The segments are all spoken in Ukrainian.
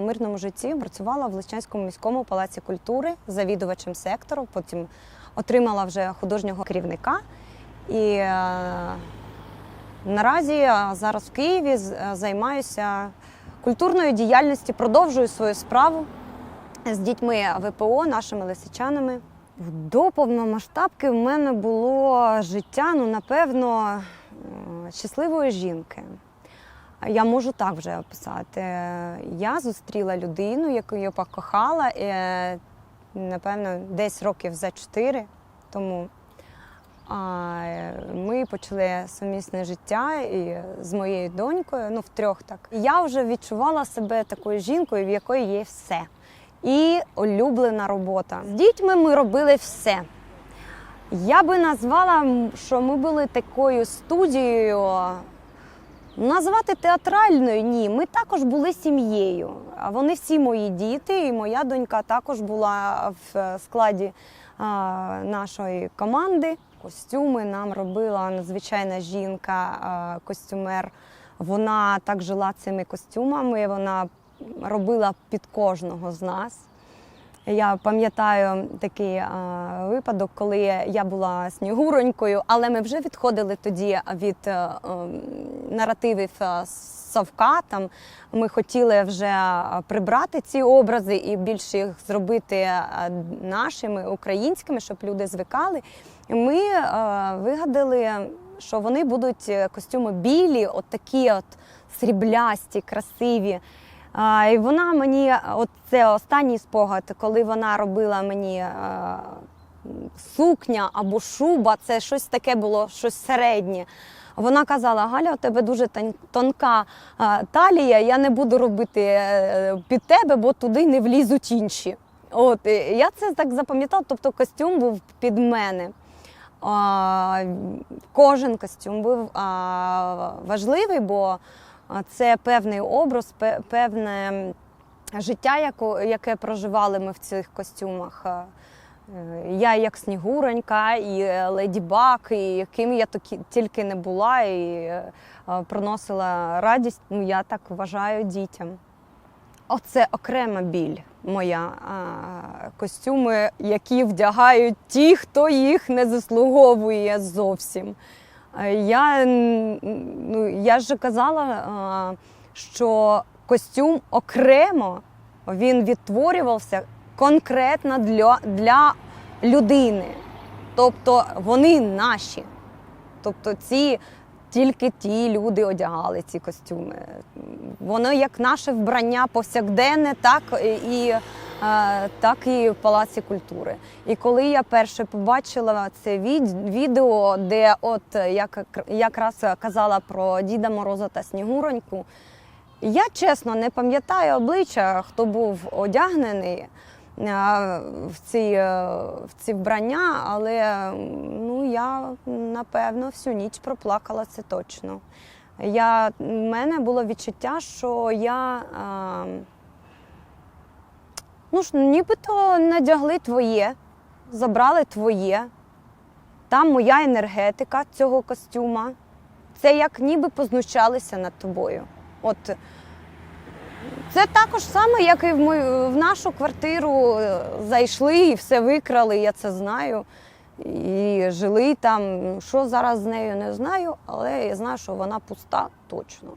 мирному житті працювала в Личанському міському палаці культури завідувачем сектору. Потім отримала вже художнього керівника. І е, наразі е, зараз в Києві е, займаюся культурною діяльністю, продовжую свою справу з дітьми ВПО, нашими лисичанами. До повномасштабки в мене було життя, ну, напевно, щасливої жінки. Я можу так вже описати. Я зустріла людину, яку я покохала, е, напевно, десь років за чотири тому. Ми почали сумісне життя і з моєю донькою, ну втрьох так. Я вже відчувала себе такою жінкою, в якої є все. І улюблена робота. З дітьми ми робили все. Я би назвала, що ми були такою студією. Назвати театральною ні. Ми також були сім'єю. А Вони всі мої діти, і моя донька також була в е, складі а, нашої команди. Костюми нам робила надзвичайна жінка, а, костюмер. Вона так жила цими костюмами. Вона робила під кожного з нас. Я пам'ятаю такий а, випадок, коли я була снігуронькою, але ми вже відходили тоді від е, ем, наративів совка. Там ми хотіли вже прибрати ці образи і більше їх зробити нашими українськими, щоб люди звикали. Ми вигадали, що вони будуть е, костюми білі, от такі от сріблясті, красиві. І вона мені, от це останній спогад, коли вона робила мені сукня або шуба, це щось таке було, щось середнє. Вона казала: Галя, у тебе дуже тонка талія, я не буду робити е, під тебе, бо туди не влізуть інші. От, я це так запам'ятала, тобто костюм був під мене. А, Кожен костюм був а, важливий, бо це певний образ, певне життя, яке проживали ми в цих костюмах. Е, Я як Снігуронька, і е, Леді Баг, і яким я тільки не була, і е, приносила радість, ну я так вважаю дітям. Оце окрема біль моя. Костюми, які вдягають ті, хто їх не заслуговує зовсім. Я, ну, я ж казала, що костюм окремо він відтворювався конкретно для, для людини. Тобто вони наші. Тобто ці тільки ті люди одягали ці костюми. Воно як наше вбрання повсякденне, так і, е, так і в Палаці культури. І коли я перше побачила це відео, де от як якраз казала про Діда Мороза та Снігуроньку, я чесно не пам'ятаю обличчя, хто був одягнений в ці, е, в ці вбрання, але ну, я напевно всю ніч проплакала це точно. Я, в мене було відчуття, що я е, ну ж, нібито надягли твоє, забрали твоє. Там моя енергетика цього костюма. Це як ніби познущалися над тобою. От це також саме, як і в, мою, в нашу квартиру е, зайшли і все викрали, я це знаю. І жили там. Що зараз з нею не знаю, але я знаю, що вона пуста точно.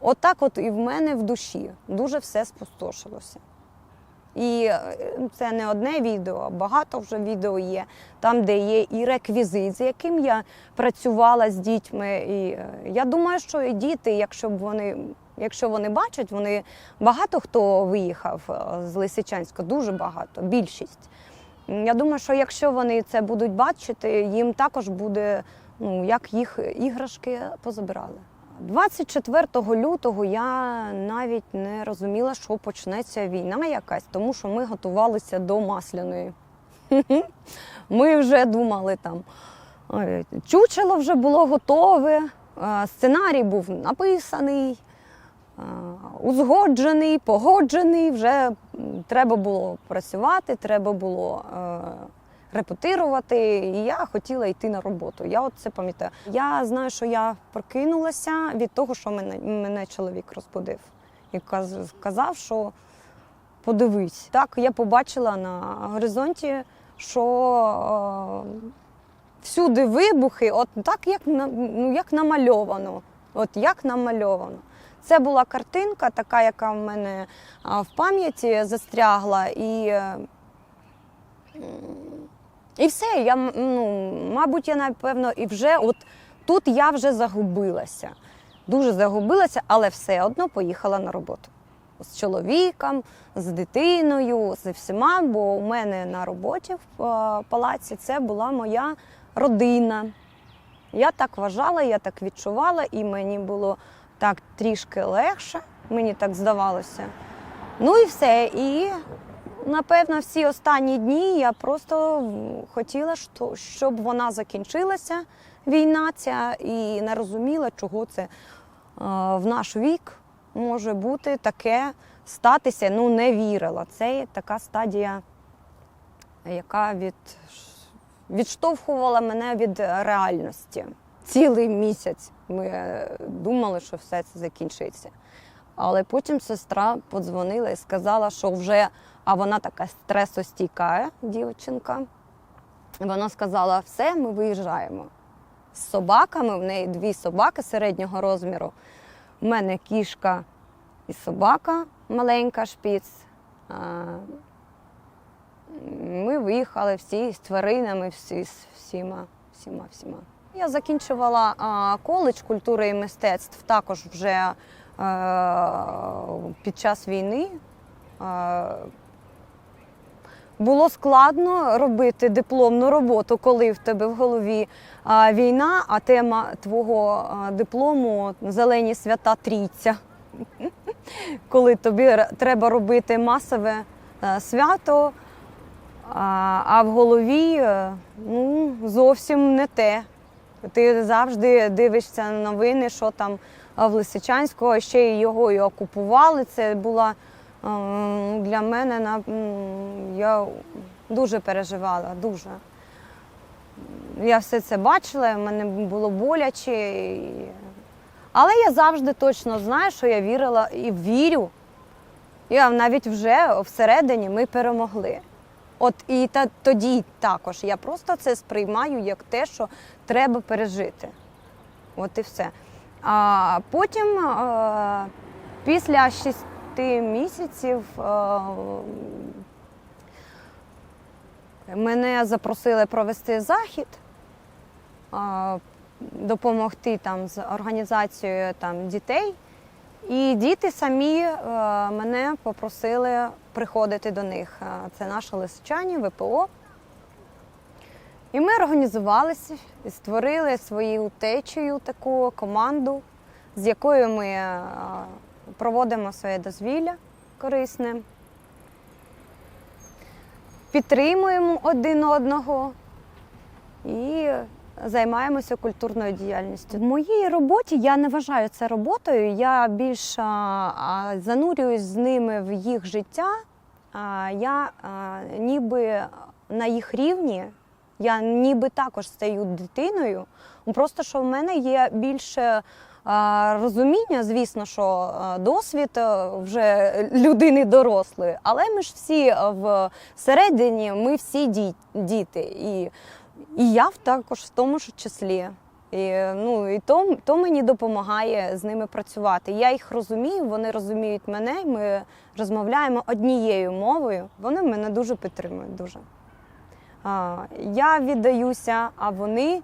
Отак, от, і в мене в душі дуже все спустошилося. І е, це не одне відео, а багато вже відео є, там, де є і реквізит, з яким я працювала з дітьми. І е, я думаю, що і діти, якщо б вони, якщо вони бачать, вони багато хто виїхав е, з Лисичанська, дуже багато, більшість. Я думаю, що якщо вони це будуть бачити, їм також буде, ну, як їх іграшки позабирали. 24 лютого я навіть не розуміла, що почнеться війна якась, тому що ми готувалися до масляної. Ми вже думали там. Чучело вже було готове, е, сценарій був написаний, узгоджений, погоджений. Вже треба було працювати, треба було е, репетирувати. І я хотіла йти на роботу. Я от це пам'ятаю. Я знаю, що я прокинулася від того, що мене, мене чоловік розбудив і каз- сказав, що подивись. Так, я побачила на горизонті, що е, всюди вибухи, от так, як, ну, як намальовано. От як намальовано. Це була картинка, така, яка в мене в пам'яті застрягла. І, е, і все. Я, ну, мабуть, я напевно і вже от тут я вже загубилася. Дуже загубилася, але все одно поїхала на роботу. З чоловіком, з дитиною, з всіма, бо у мене на роботі в е, палаці це була моя родина. Я так вважала, я так відчувала, і мені було так трішки легше, мені так здавалося. Ну і все. І напевно, всі останні дні я просто хотіла, щоб вона закінчилася, війна ця, і не розуміла, чого це е, в наш вік може бути таке статися. Ну, не вірила. Це така стадія, яка від відштовхувала мене від реальності. Цілий місяць ми е, думали, що все це закінчиться. Але потім сестра подзвонила і сказала, що вже, а вона така стресостійка дівчинка. Вона сказала: все, ми виїжджаємо. З собаками, в неї дві собаки середнього розміру. У мене кішка і собака маленька шпіц. Ми виїхали всі з тваринами, всі, з всіма, всіма, всіма. Я закінчувала коледж культури і мистецтв також вже е, під час війни. Е, було складно робити дипломну роботу, коли в тебе в голові війна, а тема твого диплому зелені свята трійця. Коли тобі треба робити масове е, свято, а, в голові ну, зовсім не те. Ти завжди дивишся новини, що там в Лисичанську, ще й його і окупували. Це була ем, для мене я дуже переживала, дуже. Я все це бачила, в мене було боляче. Але я завжди точно знаю, що я вірила і вірю. Я навіть вже всередині ми перемогли. От і та, тоді також я просто це сприймаю як те, що треба пережити. От і все. А потім, е, після шести місяців, е, мене запросили провести захід, е, допомогти там з організацією там, дітей. І діти самі е, мене попросили приходити до них. Е, Це наші лисичані, ВПО. І ми організувалися і створили свою течію, таку команду, з якою ми е, проводимо своє дозвілля корисне, підтримуємо один одного і займаємося культурною діяльністю. В моїй роботі я не вважаю це роботою. Я більш а, а, занурююсь з ними в їх життя. Я ніби на їх рівні, я ніби також стаю дитиною. Просто що в мене є більше розуміння, звісно, що досвід вже людини дорослої, але ми ж всі а, в середині, ми всі діти. І і я також в тому ж числі. І, ну, і то, то мені допомагає з ними працювати. Я їх розумію, вони розуміють мене, ми розмовляємо однією мовою. Вони мене дуже підтримують. Дуже. А, я віддаюся, а вони,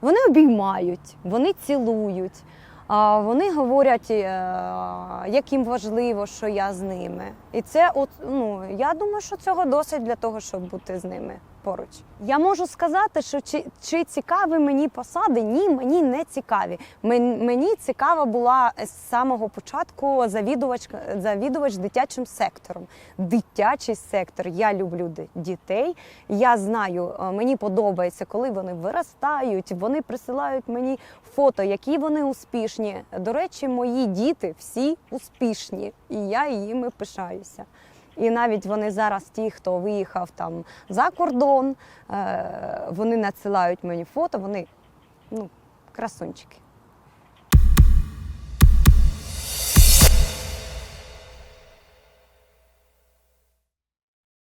вони обіймають, вони цілують. А вони говорять, е, як їм важливо, що я з ними. І це, от, ну, я думаю, що цього досить для того, щоб бути з ними поруч. Я можу сказати, що чи, чи цікаві мені посади? Ні, мені не цікаві. Мені цікава була з самого початку завідувач, завідувач дитячим сектором. Дитячий сектор. Я люблю дітей. Я знаю, е, мені подобається, коли вони виростають, вони присилають мені фото, які вони успішні. До речі, мої діти всі успішні, і я їми пишаюся. І навіть вони зараз, ті, хто виїхав там за кордон, е, вони надсилають мені фото, вони ну, красунчики.